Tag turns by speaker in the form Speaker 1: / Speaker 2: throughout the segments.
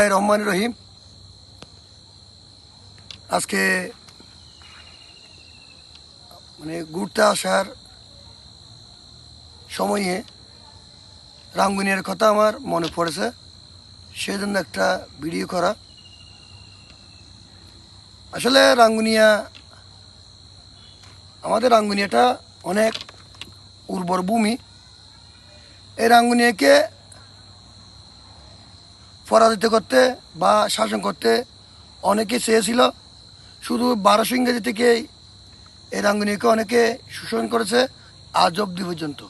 Speaker 1: রহমান রহিম। আজকে মানে ঘুরতে আসার সময়ে রাঙ্গুনিয়ার কথা আমার মনে পড়েছে। সেই জন্য একটা ভিডিও করা। আসলে রাঙ্গুনিয়া, আমাদের রাঙ্গুনিয়াটা অনেক উর্বর ভূমি। এই রাঙ্গুনিয়াকে পরাজিত করতে বা শাসন করতে অনেকে চেয়েছিল। শুধু বারোশো ইংরেজি থেকেই এই রাঙ্গুনিয়াকে অনেকে শোষণ করেছে আজ অব্দি পর্যন্ত।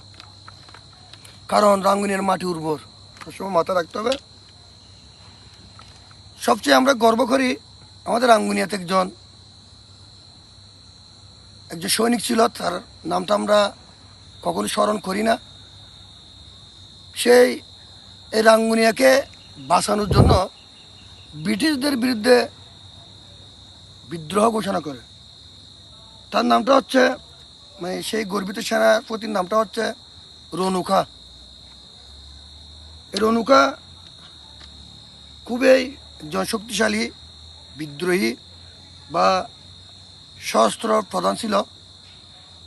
Speaker 1: কারণ রাঙ্গুনিয়ার মাটি উর্বর। সবসময় মাথা রাখতে হবে। সবচেয়ে আমরা গর্ব করি আমাদের রাঙ্গুনিয়াতে একজন একজন সৈনিক ছিল, তার নামটা আমরা কখনো স্মরণ করি না। সেই এই রাঙ্গুনিয়াকে বাঁচানোর জন্য ব্রিটিশদের বিরুদ্ধে বিদ্রোহ ঘোষণা করে। তার নামটা হচ্ছে মানে সেই গর্বিত সেনাপতির নামটা হচ্ছে রনুখা এই রনুখা খুবই একজন শক্তিশালী বিদ্রোহী বা সশস্ত্র প্রধান ছিল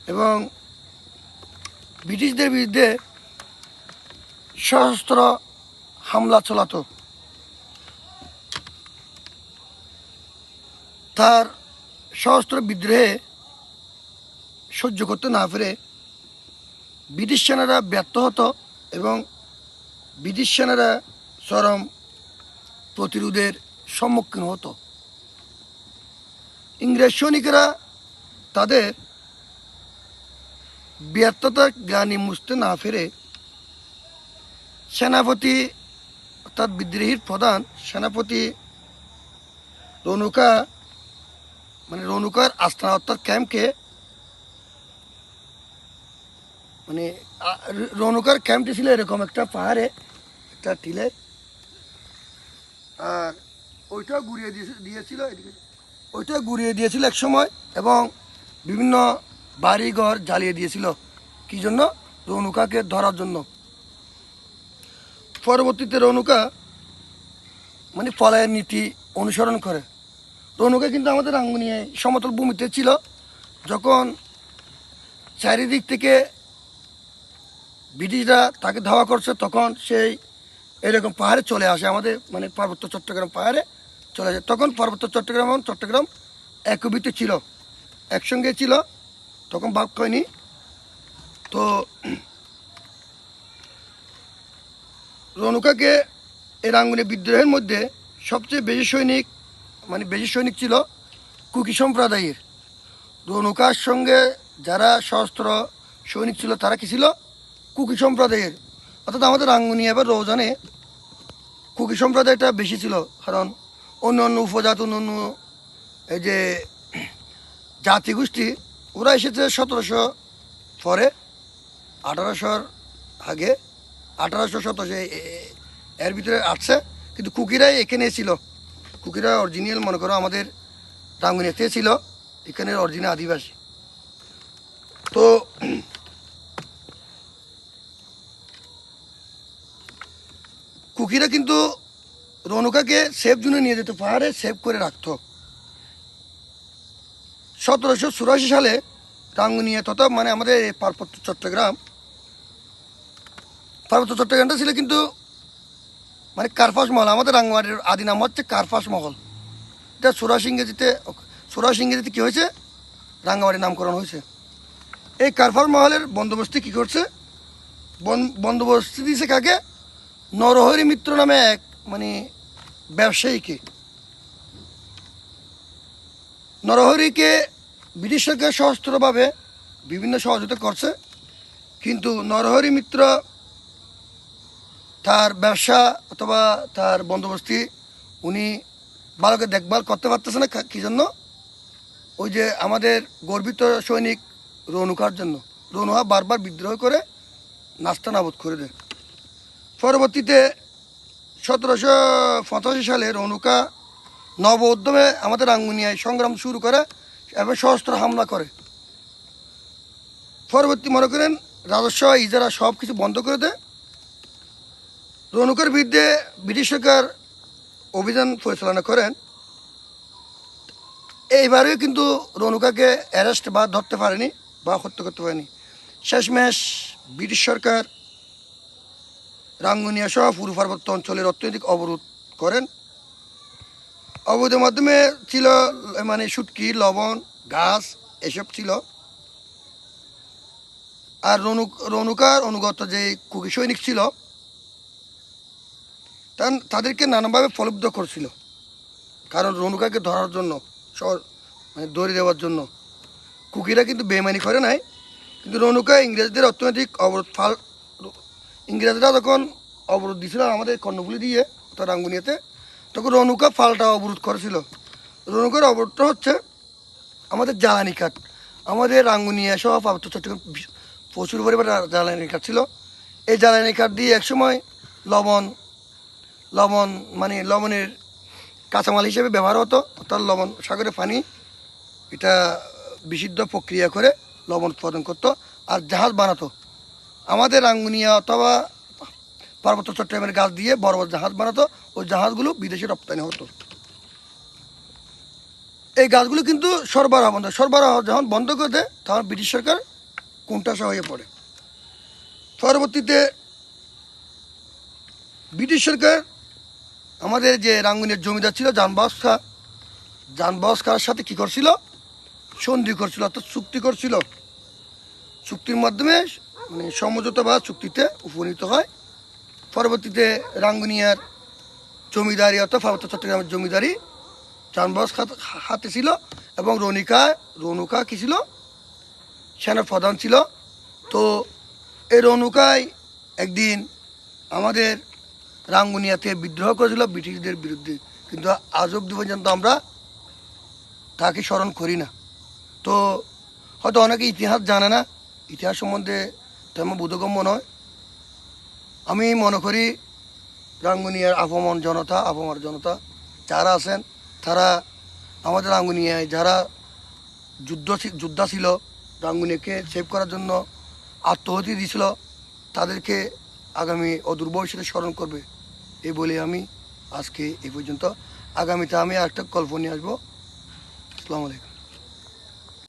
Speaker 1: এবং ব্রিটিশদের বিরুদ্ধে সশস্ত্র হামলা চালাতো। তার সশস্ত্র বিদ্রোহে সহ্য করতে না পেরে ব্রিটিশ সেনারা ব্যর্থ হতো এবং ব্রিটিশ সেনারা চরম প্রতিরোধের সম্মুখীন হতো। ইংরেজ সৈনিকেরা তাদের ব্যর্থতার জ্ঞানী মুছতে না ফেরে সেনাপতি অর্থাৎ বিদ্রোহীর প্রধান সেনাপতি রনুকা মানে রনুকার আস্থানা অর্থাৎ ক্যাম্পকে মানে রনুকার ক্যাম্পটি ছিল এরকম একটা পাহাড়ে, একটা টিলে। আর ওইটা ঘুরিয়ে দিয়েছিল ওইটা ঘুরিয়ে দিয়েছিল এক সময় এবং বিভিন্ন বাড়িঘর জ্বালিয়ে দিয়েছিল। কি জন্য? রনুকাকে ধরার জন্য। পরবর্তীতে রনুকা মানে পলায়ের নীতি অনুসরণ করে। রনুকা কিন্তু আমাদের আঙ্গুনিয়ায় সমতল ভূমিতে ছিল। যখন চারিদিক থেকে ব্রিটিশরা তাকে ধাওয়া করছে, তখন সেই এরকম পাহাড়ে চলে আসে আমাদের মানে পার্বত্য চট্টগ্রাম পাহাড়ে চলে আসে। তখন পার্বত্য চট্টগ্রাম এবং চট্টগ্রাম একবিতে ছিল, একসঙ্গে ছিল। তখন ভাগ হয়নি তো রনুকাকে এই রাঙ্গুনি বিদ্রোহের মধ্যে সবচেয়ে বেশি সৈনিক মানে বেশি সৈনিক ছিল কুকি সম্প্রদায়ের। রনুকার সঙ্গে যারা সশস্ত্র সৈনিক ছিল, তারা কি ছিল? কুকি সম্প্রদায়ের। অর্থাৎ আমাদের রাঙ্গুনি এবার রোজানে কুকি সম্প্রদায়টা বেশি ছিল, কারণ অন্য অন্য উপজাত, অন্য অন্য এই যে জাতিগোষ্ঠী, ওরা এসেছে সতেরোশো পরে, আঠারোশোর আগে। আঠারোশো সতেরোশো এর ভিতরে আসছে। কিন্তু কুকিরাই এখানে ছিল। কুকিরা অরিজিনাল মনে করো, আমাদের রাঙ্গুনিয়াতে ছিল। এখানের অরিজিনাল আদিবাসী। তো, কুকিরা কিন্তু রনুকাকে সেফ জোনে নিয়ে যেত, পাহাড়ে সেভ করে রাখতো। সতেরোশো চুরাশি সালে রাঙ্গুনিয়া তথা মানে আমাদের পার্বত্য চট্টগ্রাম পার্বত্য চট্টগ্রামটা ছিল কিন্তু মানে কার্পাস মহল, আমাদের রাঙ্গুয়ারির আদি নাম হচ্ছে কার্পাস মহল। এটা সুরাস ইংরেজিতে সুরাস ইংরেজিতে কী হয়েছে? রাঙ্গামাটির নামকরণ হয়েছে। এই কার্পাস মহলের বন্দোবস্তি কী করছে? বন- বন্দোবস্তি দিয়েছে কাকে? নরহরি মিত্র নামে এক মানে ব্যবসায়ীকে। নরহরিকে ব্রিটিশ সরকার সশস্ত্রভাবে বিভিন্ন সহযোগিতা করছে, কিন্তু নরহরি মিত্র তার ব্যবসা অথবা তার বন্দোবস্তি উনি ভালোকে দেখভাল করতে পারতেছে না কা- জন্য? ওই যে আমাদের গর্বিত সৈনিক রনুকার জন্য। রনুহা বারবার বিদ্রোহ করে নাস্তা নাবুদ করে দেয়। পরবর্তীতে সতেরোশো পঁচাশি সালে রনুকা নব উদ্যমে আমাদের আঙ্গুনিয়ায় সংগ্রাম শুরু করে এবং সশস্ত্র হামলা করে। পরবর্তী মনে করেন রাজস্ব, ইজারা সব কিছু বন্ধ করে দেয়। রনুকার বিরুদ্ধে ব্রিটিশ সরকার অভিযান পরিচালনা করেন। এইবারেও কিন্তু রনুকাকে অ্যারেস্ট বা ধরতে পারেনি বা হত্যা করতে পারেনি। শেষমেশ ব্রিটিশ সরকার রাঙ্গুনিয়া সহ পূর্ব পার্বত্য অঞ্চলের অর্থনৈতিক অবরোধ করেন। অবরোধের মাধ্যমে ছিল মানে শুটকি, লবণ, গাছ, এসব ছিল। আর রনু রনুকার অনুগত যে কুকি সৈনিক ছিল তাদেরকে নানাভাবে ফলুব্ধ করছিল। কারণ রনুকাকে ধরার জন্য মানে দড়ি দেওয়ার জন্য। কুকিরা কিন্তু বেমানি করে নাই। কিন্তু রনুকা ইংরেজদের অর্থনৈতিক অবরোধ ফাল, ইংরেজরা যখন অবরোধ দিয়েছিল আমাদের কর্ণফুলি দিয়ে, অর্থাৎ রাঙ্গুনিয়াতে, তখন রনুকা ফালটা অবরোধ করেছিল। রনুকার অবরোধটা হচ্ছে আমাদের জ্বালানি কাঠ আমাদের রাঙ্গুনিয়া সহ পার্বত্য চট্টগ্রাম প্রচুর পরিমাণে জ্বালানি কাঠ ছিল। এই জ্বালানি কাঠ দিয়ে একসময় লবণ লবণ মানে লবণের কাঁচামাল হিসেবে ব্যবহার হতো, অর্থাৎ লবণ সাগরের পানি, এটা বিশুদ্ধ প্রক্রিয়া করে লবণ উৎপাদন করতো আর জাহাজ বানাতো। আমাদের রাঙ্গুনিয়া অথবা পার্বত্য চট্টগ্রামের গাছ দিয়ে বড় বড় জাহাজ বানাতো, ওই জাহাজগুলো বিদেশে রপ্তানি হতো। এই গাছগুলো কিন্তু সরবরাহ বন্ধ, সরবরাহ যখন বন্ধ করে দেয়, তখন ব্রিটিশ সরকার কোনটাসা হয়ে পড়ে। পরবর্তীতে ব্রিটিশ সরকার আমাদের যে রাঙ্গুনিয়ার জমিদার ছিল জানবাস খা জানবাস সাথে কি করছিল? সন্ধি করছিল, অর্থাৎ চুক্তি করছিল। চুক্তির মাধ্যমে মানে সমঝোতা বা চুক্তিতে উপনীত হয়। পরবর্তীতে রাঙ্গুনিয়ার জমিদারি, অর্থাৎ পার্বত্য চট্টগ্রামের জমিদারি চানবাস হাতে ছিল এবং রনিকা, রনুকা কী ছিল? সেনা প্রধান ছিল। তো এই রনুকায় একদিন আমাদের রাঙ্গুনিয়াতে বিদ্রোহ করেছিল ব্রিটিশদের বিরুদ্ধে। কিন্তু আজ অব্দি পর্যন্ত আমরা তাকে স্মরণ করি না। তো হয়তো অনেকে ইতিহাস জানে না। ইতিহাস সম্বন্ধে তেমন বোধগম্য নয়। আমি মনে করি রাঙ্গুনিয়ার আপমন জনতা, আপমার জনতা যারা আছেন, তারা আমাদের রাঙ্গুনিয়ায় যারা যুদ্ধ যোদ্ধা ছিল, রাঙ্গুনিয়াকে সেভ করার জন্য আত্মহতি দিয়েছিল, তাদেরকে আগামী অদূর ভবিষ্যতে স্মরণ করবে। এই বলে আমি আজকে এই পর্যন্ত। আগামীতে আমি আরেকটা গল্প নিয়ে আসব। আসসালামু আলাইকুম।